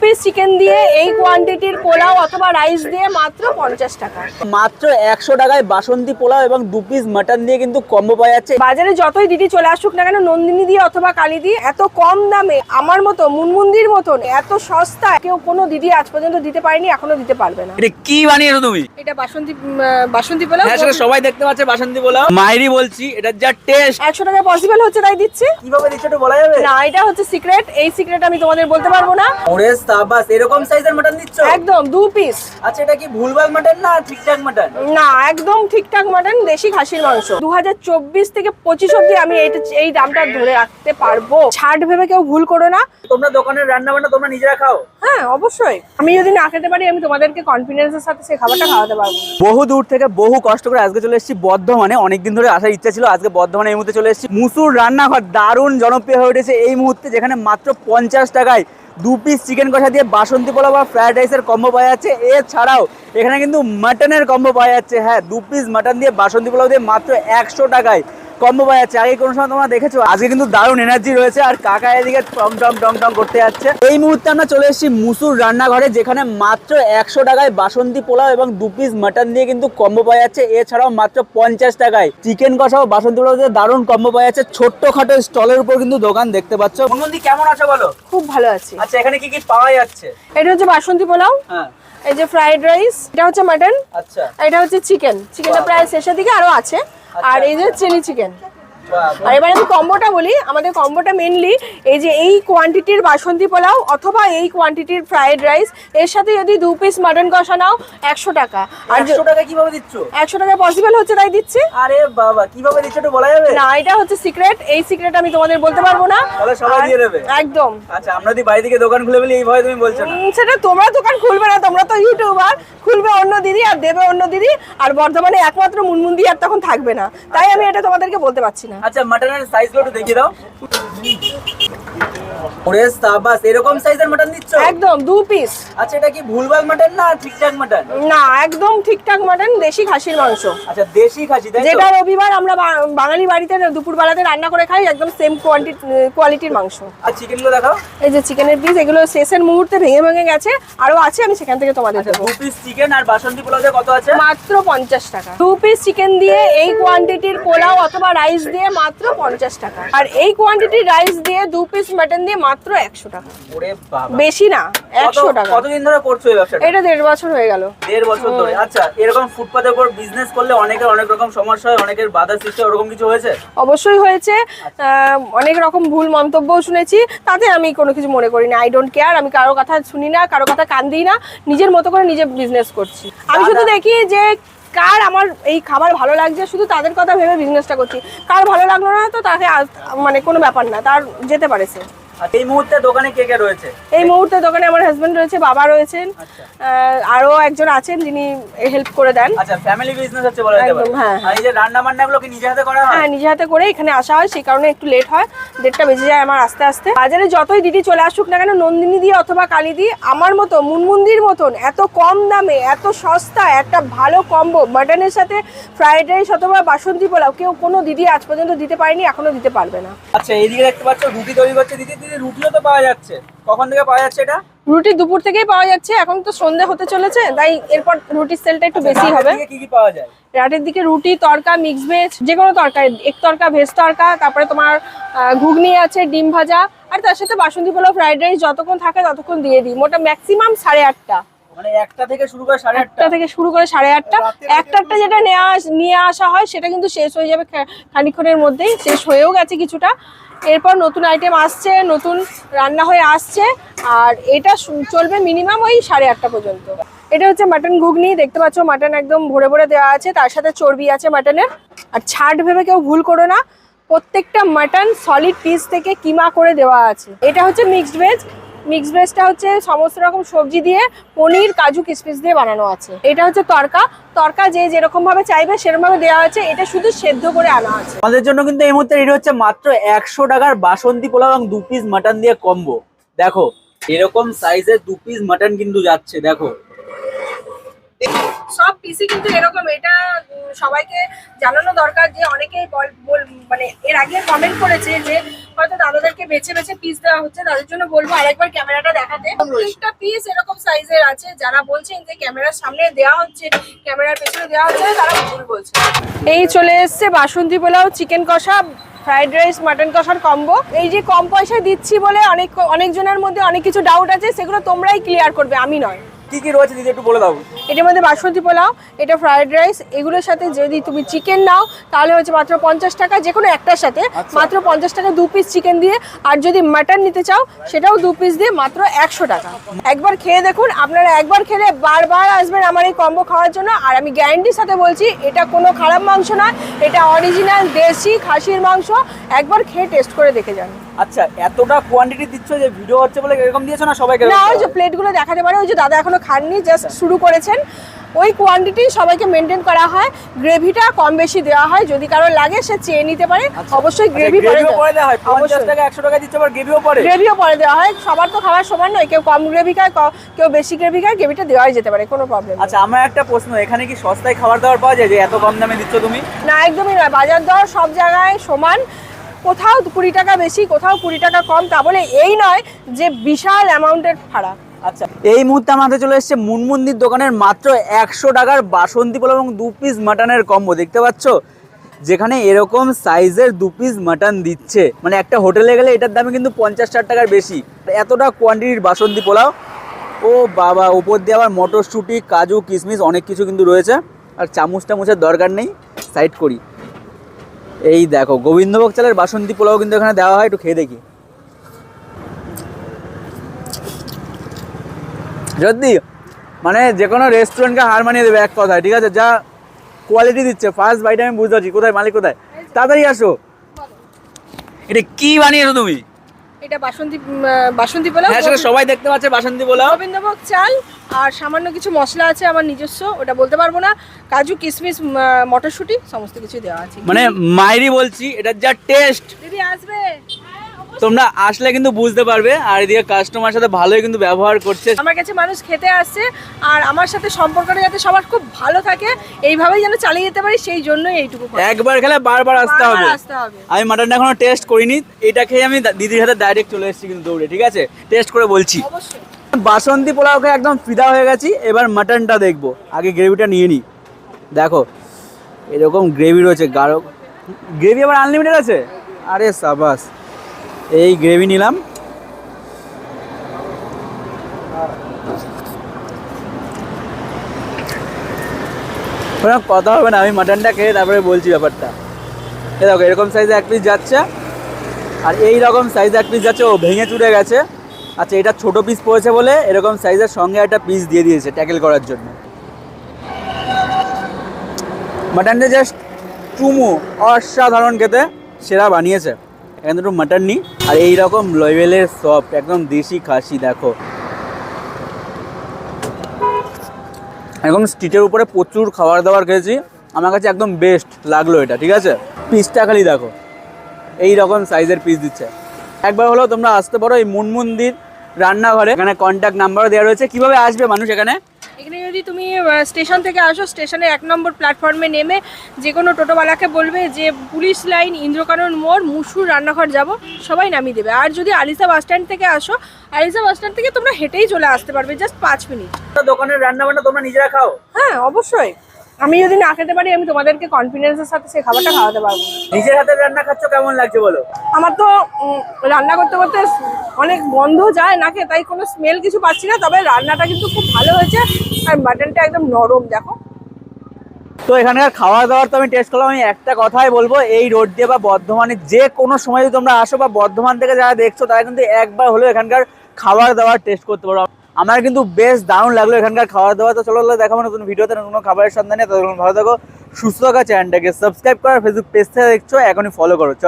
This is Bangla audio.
পিস চিকেন দিয়ে এই কোয়ান্টিটির পোলাও অথবা রাইস দিয়ে মাত্র পঞ্চাশ টাকা। মাত্র একশো টাকায় বাসন্তী পোলাও এবং দু পিস মাটন দিয়ে কিন্তু কম্বো পাওয়া যাচ্ছে। বাজারে যতই দিদি চলে আসুক না কেন নন্দিনী দিয়ে অথবা কালী দিয়ে এত কম দামে আমার মতো মুনমুন্দির মতন এত সস্তা কেউ কোনো দিদি আজ পর্যন্ত দিতে পারেনি এখনও দিতে পারবে না। এটা কি বানিয়েছো তুমি? এটা বাসন্তী বাসন্তী পোলাও হ্যাঁ সেটা সবাই দেখতে পাচ্ছে বাসন্তী পোলাও। মায়েরই বলছি এটার যা টেস্ট একশো টাকা পসিবল হচ্ছে তাই দিচ্ছি। কীভাবে দিচ্ছে একটু বলা যাবে? না এটা হচ্ছে সিক্রেট এই সিক্রেট আমি তোমাদের বলতে পারব না। ওরে সাবাস এরকম সাইজের মাটন দিচ্ছ একদম দু পিস আচ্ছা এটা কি ভুলভাল মাটন না ঠিকঠাক মাটন না একদম ঠিকঠাক মাটন দেশি খাসির মাংস। দু হাজার চব্বিশ থেকে পঁচিশ অব্দি আমি এইটা এই দামটা ধরে রাখতে পারব। ছাড় ভেবে কেউ ভুল করো না। তোমরা দোকানের রান্না বান্না তোমরা নিজেরা খাও? হ্যাঁ অবশ্যই। আমি যদি না খেতে পারি আমি তোমাদেরকে কনফিডেন্সের সাথে সেই খাবারটা খাওয়াতে পারব। বহু দূর থেকে বহু কষ্ট করে আজকে চলে এসেছি বর্ধমানে। অনেকদিন ধরে আসার ইচ্ছা ছিল আজকে বর্ধমানে এই মুহূর্তে চলে এসেছি। মুসুর রান্নাঘর দারুণ জনপ্রিয় হয়ে উঠেছে এই মুহূর্তে যেখানে মাত্র পঞ্চাশ টাকায় দু পিস চিকেন কষা দিয়ে বাসন্তী পোলাও বা ফ্রায়েড রাইসের কম্বো পাওয়া যাচ্ছে। এছাড়াও এখানে কিন্তু মাটনের কম্বো পাওয়া যাচ্ছে। হ্যাঁ দু পিস মাটন দিয়ে বাসন্তী পোলাও দিয়ে মাত্র একশো টাকায়। কম্বো যাচ্ছে আগে কোনো সময় তোমরা দেখেছ? আজকে কিন্তু দারুণ এনার্জি রয়েছে আর কাকা এদিকে টং টং টং টং করতে যাচ্ছে। এই মুহূর্তে আমরা চলে এসেছি মুসুর রান্নাঘরে যেখানে মাত্র একশো টাকায় বাসন্তী পোলাও এবং দু পিস মাটন দিয়ে কিন্তু কম্বো পাওয়া যাচ্ছে। এছাড়াও মাত্র পঞ্চাশ টাকায় চিকেন কষা ও বাসন্তী পোলাও দিয়ে দারুণ কম্বো পাওয়া যাচ্ছে। ছোট্ট খাটো স্টলের উপর কিন্তু দোকান দেখতে পাচ্ছ। মনমন্দি কেমন আছো বলো? খুব ভালো আছি। আচ্ছা এখানে কি কি পাওয়া যাচ্ছে? এটা হচ্ছে বাসন্তী পোলাও হ্যাঁ। এই যে ফ্রাইড রাইস এটা হচ্ছে মাটন আচ্ছা। এটা হচ্ছে চিকেন চিকেনটা প্রায় শেষের দিকে আরও আছে। আর এই যে চিলি চিকেন বাহ, আর এবার আমি কম্বোটা বলি আমাদের কম্বোটা মেনলি এই যে এই কোয়ান্টিটির বাসন্তী পোলাও অথবা এই কোয়ান্টিটির ফ্রাইড রাইস এর সাথে যদি দু পিস মাটন কষা নাও একশো টাকা। আর একশো টাকা কীভাবে দিচ্ছ? একশো টাকা পসিবল হচ্ছে তাই দিচ্ছি। আরে বাবা কীভাবে দিচ্ছ একটু বলা যাবে? না এটা হচ্ছে সিক্রেট এই সিক্রেট আমি তোমাদের বলতে পারব না। তাহলে সবাই দিয়ে দেবে? একদম। আচ্ছা আমরা যদি বাড়ি থেকে দোকান খুলে ফেলি এই ভয় তুমি বলছো না? সেটা তোমরা দোকান খুলবে না তোমরা তো ইউটিউবার। খুলবে অন্য দিদি আর দেবে অন্য দিদি আর বর্ধমানে একমাত্র মুনমুন মুনমুন্দি আর তখন থাকবে না। তাই আমি এটা তোমাদেরকে বলতে পারছি না। আচ্ছা মাটনের সাইজগুলো একটু দেখিয়ে দাও। ওরে সাবাস এরকম সাইজের মাটন দিচ্ছ একদম দু পিস আচ্ছা এটা কি ভুলভাল মাটন না ঠিকঠাক মাটন না একদম ঠিকঠাক মাটন দেশি খাসির মাংস। আচ্ছা দেশি খাসি তাই যেটা রবিবার আমরা বাঙালি বাড়িতে দুপুর বেলাতে রান্না করে খাই একদম সেম কোয়ান্টিটি কোয়ালিটির মাংস। আর চিকেনগুলো দেখাও। এই যে চিকেনের পিস এগুলো শেষের মুহূর্তে ভেঙে ভেঙে গেছে আরও আছে আমি সেখান থেকে তোমাদের আচ্ছা দেবো। দু পিস চিকেন আর বাসন্তী কত আছে? মাত্র পঞ্চাশ টাকা। দু পিস চিকেন দিয়ে এই কোয়ান্টিটির পোলাও অথবা রাইস দিয়ে মাত্র পঞ্চাশ টাকা। আর এই কোয়ান্টিটির রাইস দিয়ে দু পিস মাটন দিয়ে মাত্র একশো টাকা। বেশি না একশো টাকা। কতদিন ধরে করছ এই ব্যবসাটা? এটা দেড় বছর হয়ে গেল। দেড় বছর ধরে। আচ্ছা এরকম ফুটপাতের উপর বিজনেস করলে অনেকের অনেক রকম সমস্যা হয় অনেকের বাধা সৃষ্টি ওরকম কিছু হয়েছে? অবশ্যই হয়েছে। অনেক রকম ভুল মন্তব্যও শুনেছি তাতে আমি কোনো কিছু মনে করি না আই ডোন্ট কেয়ার আমি কারও কথা শুনি না কারও কথা কান দিই না নিজের মতো করে নিজে বিজনেস করছি। আমি শুধু দেখি যে কার আমার এই খাবার ভালো লাগছে শুধু তাদের কথা ভেবে বিজনেসটা করছি। কার ভালো লাগল না তো তাকে মানে কোনো ব্যাপার না তার যেতে পারে সে। এই মুহূর্তে দোকানে কে কে রয়েছে? এই মুহূর্তে দোকানে আমার হাজবেন্ড রয়েছে বাবা রয়েছেন আচ্ছা। আরও একজন আছেন যিনি হেল্প করে দেন। আচ্ছা ফ্যামিলি বিজনেস হচ্ছে বলা যেতে পারে। হ্যাঁ, আর এই যে রান্না বান্না গুলো কি নিজে হাতে করা হয়? হ্যাঁ নিজে হাতে করে এখানে আসা হয় সেই কারণে একটু লেট হয় দেড়টা বেজে যায় আমার আস্তে আস্তে। বাজারে যতই দিদি চলে আসুক না কেন নন্দিনী দিয়ে অথবা কালী দিয়ে আমার মতো মুনমুন্দির মতন এত কম দামে এত সস্তা একটা ভালো কম্বো মাটনের সাথে ফ্রাইড রাইস অথবা বাসন্তী পোলাও কেউ কোনো দিদি আজ পর্যন্ত দিতে পারেনি এখনও দিতে পারবে না। আচ্ছা এইদিকে দেখতে পাচ্ছ রুটি তৈরি করছে দিদি। রুটিও তো পাওয়া যাচ্ছে। কখন থেকে পাওয়া যাচ্ছে এটা? রুটি দুপুর থেকেই পাওয়া যাচ্ছে এখন তো সন্ধে হতে চলেছে তাই এরপর রুটির সেলটা একটু বেশি হবে। কি কি পাওয়া যায়? রাতের দিকে রুটি তরকা মিক্স ভেজ যে কোনো তরকারি এক তরকা ভেজ তরকা তারপরে তোমার ঘুগনি আছে ডিম ভাজা আর তার সাথে বাসন্তী পোলাও ফ্রাইড রাইস যতক্ষণ থাকে ততক্ষণ দিয়ে দিই মোটা ম্যাক্সিমাম সাড়ে আটটা। একটা থেকে শুরু করে সাড়ে আটটা। থেকে শুরু করে সাড়ে আটটা। একটা একটা যেটা নেওয়া নিয়ে আসা হয় সেটা কিন্তু শেষ হয়ে যাবে খা- খানিকক্ষণের মধ্যেই শেষ হয়েও গেছে কিছুটা। এরপর নতুন আইটেম আসছে নতুন রান্না হয়ে আসছে আর এটা চলবে মিনিমাম ওই সাড়ে আটটা পর্যন্ত। এটা হচ্ছে মাটন ঘুগনি দেখতে পাচ্ছ মাটন একদম ভরে ভরে দেওয়া আছে তার সাথে চর্বি আছে মাটনের আর ছাট ভেবে কেউ ভুল করো না প্রত্যেকটা মাটন সলিড পিস থেকে কিমা করে দেওয়া আছে। এটা হচ্ছে মিক্সড ভেজ মিক্স ভেজটা হচ্ছে সমস্ত রকম সবজি দিয়ে পনির, কাজু, কিসমিস দিয়ে বানানো আছে। এটা হচ্ছে তরকা। তরকা যে যেরকম ভাবে চাইবে, সেরকম ভাবে দেওয়া হয়েছে এটা শুধু সেদ্ধ করে আনা আছে। আমাদের জন্য কিন্তু এই মুহূর্তে এটা হচ্ছে মাত্র একশো টাকার বাসন্তী পোলাও এবং দু পিস মাটন দিয়ে কম্বো দেখো, এরকম সাইজের দু পিস মাটন কিন্তু যাচ্ছে, দেখো। সব পিসি কিন্তু এরকম এটা সবাইকে জানানো দরকার যে অনেকেই বল- বল- মানে এর আগে কমেন্ট করেছে যে হয়তো দাদাদেরকে বেছে বেছে পিস দেওয়া হচ্ছে তাদের জন্য বলব আরেকবার ক্যামেরাটা দেখাতে। প্রত্যেকটা পিস এরকম সাইজের আছে যারা বলছেন যে ক্যামেরার সামনে দেওয়া হচ্ছে ক্যামেরার পেছনে দেওয়া হচ্ছে না, তারা ভুল বলছে। এই চলে এসছে বাসন্তী পোলাও চিকেন কষা ফ্রাইড রাইস মাটন কষার কম্বো এই যে কম পয়সায় দিচ্ছি বলে অনেক অনেকজনের মধ্যে অনেক কিছু ডাউট আছে সেগুলো তোমরাই ক্লিয়ার করবে আমি নয়। কি কি রয়েছে দিদি একটু বলে দাও। এটার মধ্যে বাসন্তী পোলাও এটা ফ্রাইড রাইস এগুলোর সাথে যদি তুমি চিকেন নাও তাহলে হচ্ছে মাত্র পঞ্চাশ টাকা যে কোনো একটার সাথে আচ্ছা। মাত্র পঞ্চাশ টাকা দু পিস চিকেন দিয়ে আর যদি মাটন নিতে চাও সেটাও দু পিস দিয়ে মাত্র একশো টাকা। একবার খেয়ে দেখুন আপনারা একবার খেলে বারবার আসবেন আমার এই কম্বো খাওয়ার জন্য আর আমি গ্যারান্টির সাথে বলছি এটা কোনো খারাপ মাংস নয় এটা অরিজিনাল দেশি খাসির মাংস একবার খেয়ে টেস্ট করে দেখে যান। আচ্ছা এতটা কোয়ান্টিটি দিচ্ছ যে ভিডিও হচ্ছে বলে এরকম দিয়েছ না সবাইকে না ওই যে প্লেটগুলো দেখাতে পারে ওই যে দাদা এখনও খাননি জাস্ট শুরু করেছেন। ওই কোয়ান্টিটি সবাইকে মেনটেন করা হয়। গ্রেভিটা কম বেশি দেওয়া হয় যদি কারও লাগে সে চেয়ে নিতে পারে। অবশ্যই গ্রেভি পরে দেওয়া হয়। পঞ্চাশ অবশ্যই। টাকা একশো টাকা দিচ্ছ আবার গ্রেভিও পরে? গ্রেভিও পরে দেওয়া হয়। সবার তো খাবার সমান নয় কেউ কম গ্রেভি খায় কেউ বেশি গ্রেভি খায় গ্রেভিটা দেওয়াই যেতে পারে কোনো প্রবলেম আচ্ছা আমার একটা প্রশ্ন এখানে কি সস্তায় খাবার দাবার পাওয়া যায় যে এত কম দামে দিচ্ছ তুমি? না একদমই নয়। বাজার দর সব জায়গায় সমান। কোথাও কুড়ি টাকা বেশি, কোথাও কুড়ি টাকা কম, তা বলে এই নয় যে বিশাল অ্যামাউন্টের ফারাক আচ্ছা এই মুহূর্তে আমাদের চলে এসেছে মুনমন্দির দোকানের মাত্র একশো টাকার বাসন্তী পোলাও এবং দু পিস মাটনের কম্বো দেখতে পাচ্ছ? যেখানে এরকম সাইজের দু পিস মাটন দিচ্ছে। মানে একটা হোটেলে গেলে এটার দামে কিন্তু পঞ্চাশ ষাট টাকার বেশি। এতটা কোয়ান্টিটির বাসন্তী পোলাও। ও বাবা উপর দিয়ে আবার মটরশুঁটি, কাজু, কিশমিশ, অনেক কিছু কিন্তু রয়েছে। আর চামচ টামচের দরকার নেই। সাইড করি। এই দেখো, গোবিন্দভোগ চালের বাসন্তী পোলাও কিন্তু এখানে দেওয়া হয়, একটু খেয়ে দেখি। যদি মানে যে কোনো রেস্টুরেন্টকে হার মানিয়ে দেবে এক কথায়, ঠিক আছে? যা কোয়ালিটি দিচ্ছে ফার্স্ট বাইটে আমি বুঝতে পারছি, কোথায়, মালিক কোথায়? তাড়াতাড়ি আসো। এটা কি বানিয়েছো তুমি? এটা বাসন্তী বাসন্তী পোলাও হ্যাঁ সেটা সবাই দেখতে পাচ্ছে বাসন্তী পোলাও। গোবিন্দভোগ চাল আর সামান্য কিছু মশলা আছে আমার নিজস্ব ওটা বলতে পারব না। কাজু কিশমিশ মটরশুঁটি সমস্ত কিছু দেওয়া আছে। মানে মায়েরই বলছি এটা যা টেস্ট দিদি আসবে। তোমরা আসলে কিন্তু বুঝতে পারবে আর এদিকে কাস্টমার সাথে ভালোই কিন্তু ব্যবহার করছে। আমার কাছে মানুষ খেতে আসছে আর আমার সাথে সম্পর্কটা যাতে সবার খুব ভালো থাকে এইভাবেই যেন চালিয়ে যেতে পারি সেই জন্যই এইটুকু একবার খেলে বারবার আসতে হবে। আমি মাটনটা এখনও টেস্ট করিনি এটা খেয়ে আমি দিদির সাথে ডাইরেক্ট চলে এসেছি কিন্তু দৌড়ে ঠিক আছে? টেস্ট করে বলছি। বাসন্তী পোলাও খেয়ে একদম ফিদা হয়ে গেছি এবার মাটনটা দেখব। আগে গ্রেভিটা নিয়ে নিই দেখো এরকম গ্রেভি রয়েছে গাঢ় গ্রেভি আবার আনলিমিটেড আছে? আরে সাবাস। এই গ্রেভি নিলাম। কথা হবে না, আমি মাটনটা খেয়ে তারপরে বলছি ব্যাপারটা। এ দেখো, এরকম সাইজে এক পিস যাচ্ছে, আর এই রকম সাইজে এক পিস যাচ্ছে, ও ভেঙে চুড়ে গেছে। আচ্ছা এটা ছোট পিস পড়েছে বলে এরকম সাইজের সঙ্গে একটা পিস দিয়ে দিয়েছে ট্যাকেল করার জন্য। মাটনটা জাস্ট চুমু, অসাধারণ খেতে, সেরা বানিয়েছে। এখানে দুটো মাটন নিই। আর এইরকম লেভেলের সফট একদম দেশি খাসি, দেখো। এখন স্ট্রিটের উপরে প্রচুর খাবার দাবার খেয়েছি। আমার কাছে একদম বেস্ট লাগল এটা, ঠিক আছে? পিসটা খালি দেখো। এই রকম সাইজের পিস দিচ্ছে। একবার হলো তোমরা আসতে পারো এই মুনমন্দির রান্নাঘরে। এখানে কন্ট্যাক্ট নাম্বারও দেওয়া রয়েছে। কীভাবে আসবে মানুষ এখানে? এখানে যদি তুমি স্টেশন থেকে আসো স্টেশনে এক নম্বর প্ল্যাটফর্মে নেমে যে কোনো টোটোওয়ালাকে বলবে যে পুলিশ লাইন ইন্দ্রকানন মোড় মুসুর রান্নাঘর যাব। সবাই নামিয়ে দেবে। আর যদি আলিসা বাস স্ট্যান্ড থেকে আসো আলিসা বাসস্ট্যান্ড থেকে তোমরা হেঁটেই চলে আসতে পারবে জাস্ট পাঁচ মিনিট। দোকানের রান্না বান্না তোমরা নিজেরা খাও? হ্যাঁ অবশ্যই। আমি যদি না খেতে পারি আমি তোমাদেরকে কনফিডেন্সের সাথে সেই খাবারটা খাওয়াতে পারব নিজের হাতে রান্না খাচ্ছ কেমন লাগছে বলো? আমার তো রান্না করতে করতে অনেক গন্ধ যায় নাকে তাই কোনো স্মেল কিছু পাচ্ছি না তবে রান্নাটা কিন্তু খুব ভালো হয়েছে। আর মাটনটা একদম নরম দেখো। তো এখানকার খাওয়া দাওয়ার তো আমি টেস্ট করলাম আমি একটা কথাই বলব এই রোড দিয়ে বা বর্ধমানে যে কোনো সময় যদি তোমরা আসো বা বর্ধমান থেকে যারা দেখছ তারা কিন্তু একবার হলেও এখানকার খাবার দাবার টেস্ট করতে পারো। আমার কিন্তু বেশ দারুণ লাগল এখানকার খাবার দাওয়া তো চলো দেখাবো নতুন ভিডিওতে, নতুন খাবারের সন্ধানে। ততক্ষণ ভালো থাকো, সুস্থ থাকা, চ্যানেলটাকে সাবস্ক্রাইব করার ফেসবুক পেজ থেকে দেখছ, এখনই ফলো করো। চলো।